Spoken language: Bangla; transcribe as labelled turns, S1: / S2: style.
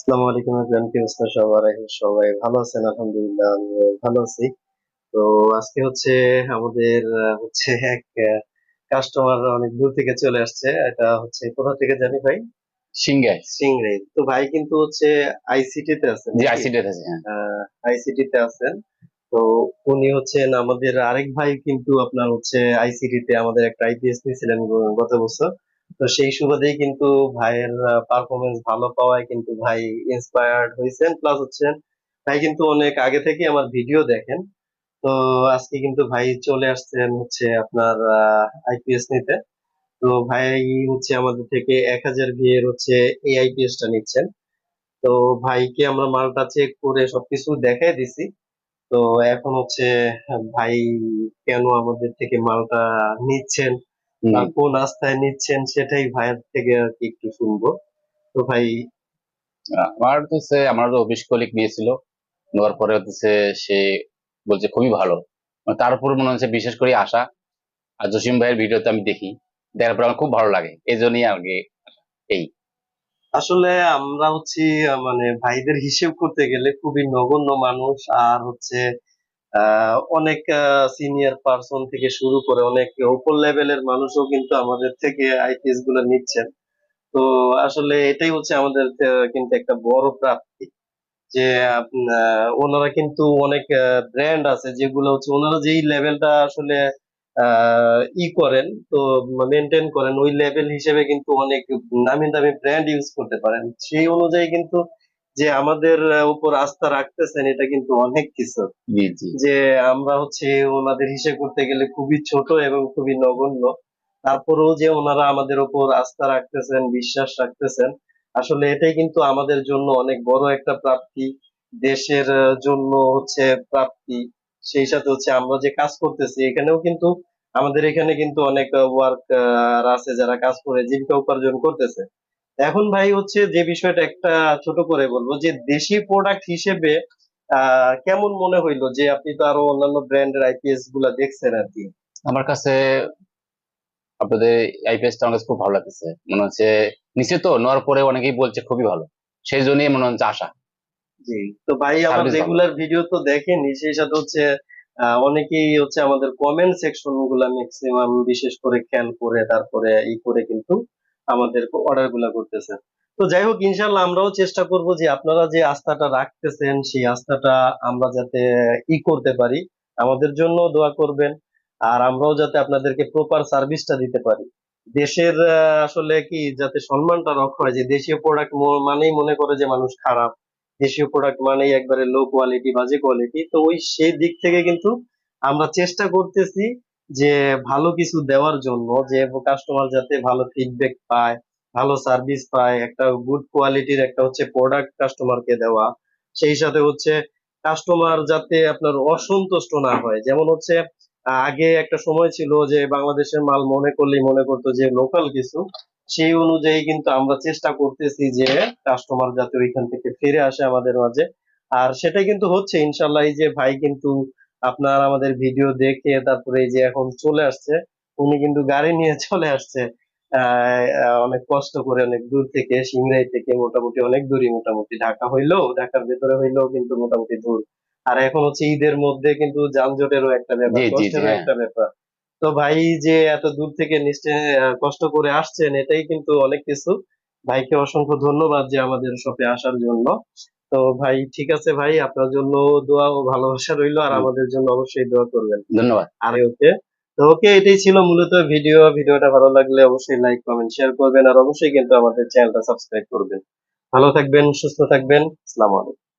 S1: আসসালামু আলাইকুম এভরিওয়ান কি অবস্থা সবার? সবাই ভালো আছেন আলহামদুলিল্লাহ আমিও ভালো আছি। তো আজকে হচ্ছে আমাদের হচ্ছে এক কাস্টমার অনেক দূর থেকে চলে আসছে। এটা হচ্ছে কোথা থেকে জানি ভাই?
S2: সিংগাই।
S1: সিংড়ে তো ভাই কিন্তু হচ্ছে আইসিটি তে আছেন
S2: জি আইসিডি আছে হ্যাঁ।
S1: আইসিটি তে আছেন। তো উনি হচ্ছেন আমাদের আরেক ভাই কিন্তু আপনার হচ্ছে আইসিটি তে আমাদের একটা আইপিএস নিয়েছিলেন গত বছর। তো সেই সুবাদেই কিন্তু ভাইয়ের পারফরমেন্স ভালো পাওয়ায় কিন্তু ভাই ইন্সপায়ার্ড হয়েছেন। প্লাস হচ্ছে ভাই কিন্তু অনেক আগে থেকে আমার ভিডিও দেখেন। তো আজকে কিন্তু ভাই চলে আসছেন হচ্ছে আপনার আইপিএস নিতে। তো ভাই হচ্ছে আমাদের থেকে এক হাজার ভিএর হচ্ছে এই আইপিএস টা নিচ্ছেন। তো ভাইকে আমরা মালটা চেক করে সবকিছু দেখাই দিছি। তো এখন হচ্ছে ভাই কেন আমাদের থেকে মালটা নিচ্ছেন? কোন রাস্তায় নিচ্ছেন সেটাই ভাইয়ের থেকে আর কি একটু শুনব। তো ভাই
S2: আমার হচ্ছে আমার অফিস কলিগ নিয়েছিল। নেওয়ার পরে হচ্ছে সে বলছে খুবই ভালো। মানে তার উপর মনে হচ্ছে বিশেষ করে আশা। আর জসিম ভাইয়ের ভিডিওতে আমি দেখি। দেখার পর আমার খুব ভালো লাগে। এই জন্যই আগে এই।
S1: আসলে আমরা হচ্ছি মানে ভাইদের হিসেব করতে গেলে খুবই নগণ্য মানুষ। আর হচ্ছে অনেক সিনিয়র পার্সন থেকে শুরু করে অনেক উপর লেভেলের মানুষও কিন্তু আমাদের থেকে আইপিএসগুলো নিচ্ছেন। তো আসলে এটাই হচ্ছে আমাদের কিন্তু একটা বড় প্রাপ্তি যে ওনারা কিন্তু অনেক ব্র্যান্ড আছে যেগুলো হচ্ছে ওনারা যেই লেভেলটা আসলে ই করেন, তো মেনটেন করেন, ওই লেভেল হিসেবে কিন্তু অনেক নামি দামি ব্র্যান্ড ইউজ করতে পারেন। সেই অনুযায়ী কিন্তু যে আমাদের উপর আস্থা রাখতেছেন এটা কিন্তু অনেক কিছু। যে আমরা হচ্ছে ওনাদের হিসেব করতে গেলে খুবই ছোট এবং খুবই নগণ্য। তারপরেও যে ওনারা আমাদের উপর আস্থা রাখতেছেন বিশ্বাস রাখতেছেন আসলে এটাই কিন্তু আমাদের জন্য অনেক বড় একটা প্রাপ্তি দেশের জন্য হচ্ছে প্রাপ্তি। সেই সাথে হচ্ছে আমরা যে কাজ করতেছি এখানেও কিন্তু আমাদের এখানে কিন্তু অনেক ওয়ার্ক আছে যারা কাজ করে জীবিকা উপার্জন করতেছে। এখন ভাই হচ্ছে যে বিষয়টা একটা ছোট করে বলব যে দেশি প্রোডাক্ট হিসেবে কেমন মনে হইল যে আপনি তো আরও অন্যান্য ব্র্যান্ডের আইপিএসগুলা দেখছেন আর কি
S2: আমার কাছে আপনাদের আইপিএসটা আমার কাছে খুব ভালো লাগতেছে। মনে হচ্ছে নিচে তো নেওয়ার পরে অনেকেই বলছে খুবই ভালো। সেই জন্যই মনে হচ্ছে আশা।
S1: জি তো ভাই আমার রেগুলার ভিডিও তো দেখেনি সেই সাথে হচ্ছে আহ, অনেকেই হচ্ছে আমাদের কমেন্ট সেকশনগুলা ম্যাক্সিমাম বিশেষ করে খেয়াল করে তারপরে ই করে কিন্তু আমাদের অর্ডারগুলা করতেছে। তো যাই হোক ইনশাল্লাহ আমরাও চেষ্টা করব যে আপনারা যে আস্থাটা রাখতেছেন, সেই আস্থাটা আমরা যাতে ই করতে পারি। আমাদের জন্য দোয়া করবেন, আর আমরাও যাতে আপনাদেরকে প্রপার সার্ভিসটা দিতে পারি। দেশের আসলে কি, যাতে সম্মানটা রক্ষা হয়, যে দেশীয় প্রোডাক্ট মানেই মনে করে যে মানুষ খারাপ। দেশীয় প্রোডাক্ট মানেই একবারে লো কোয়ালিটি বাজে কোয়ালিটি তো ওই সেই দিক থেকে কিন্তু আমরা চেষ্টা করতেছি যে ভালো কিছু দেওয়ার জন্য, যে কাস্টমার যাতে ভালো ফিডব্যাক পায়, ভালো সার্ভিস পায়, একটা গুড কোয়ালিটির একটা হচ্ছে প্রোডাক্ট কাস্টমারকে দেওয়া, সেই সাথে হচ্ছে কাস্টমার যাতে আপনার অসন্তুষ্ট না হয়। যেমন হচ্ছে, আগে একটা সময় ছিল যে বাংলাদেশের মাল মনে করলেই মনে করতো যে লোকাল কিছু, সেই অনুযায়ী কিন্তু আমরা চেষ্টা করতেছি যে কাস্টমার যাতে ওইখান থেকে ফিরে আসে আমাদের মাঝে। আর সেটাই কিন্তু হচ্ছে, ইনশাল্লাহ এই যে ভাই কিন্তু আপনার আমাদের ভিডিও দেখে তারপরে এই যে এখন চলে আসছে উনি কিন্তু গাড়ি নিয়ে চলে আসছে অনেক কষ্ট করে অনেক দূর থেকে সিংড়াই থেকে মোটামুটি অনেক দূরই মোটামুটি ঢাকা হইলেও ঢাকার ভেতরে হইলেও কিন্তু মোটামুটি দূর। আর এখন হচ্ছে ঈদের মধ্যে কিন্তু যানজটেরও একটা ব্যাপার কষ্টেরও
S2: হ্যাঁ।
S1: একটা ব্যাপার। তো ভাই যে এত দূর থেকে নিশ্চয় কষ্ট করে আসছেন এটাই কিন্তু অনেক কিছু। ভাইকে অসংখ্য ধন্যবাদ যে আমাদের শপে আসার জন্য। তো ভাই ঠিক আছে ভাই আপনার জন্য দোয়া ও ভালোবাসা রইল আর আমাদের জন্য অবশ্যই দোয়া করবেন।
S2: ধন্যবাদ।
S1: আর ওকে তো ওকে এটাই ছিল মূলত ভিডিও। ভিডিওটা ভালো লাগলে অবশ্যই লাইক কমেন্ট শেয়ার করবেন আর অবশ্যই কিন্তু আমাদের চ্যানেলটা সাবস্ক্রাইব করবেন। ভালো থাকবেন সুস্থ থাকবেন। আসসালামু আলাইকুম।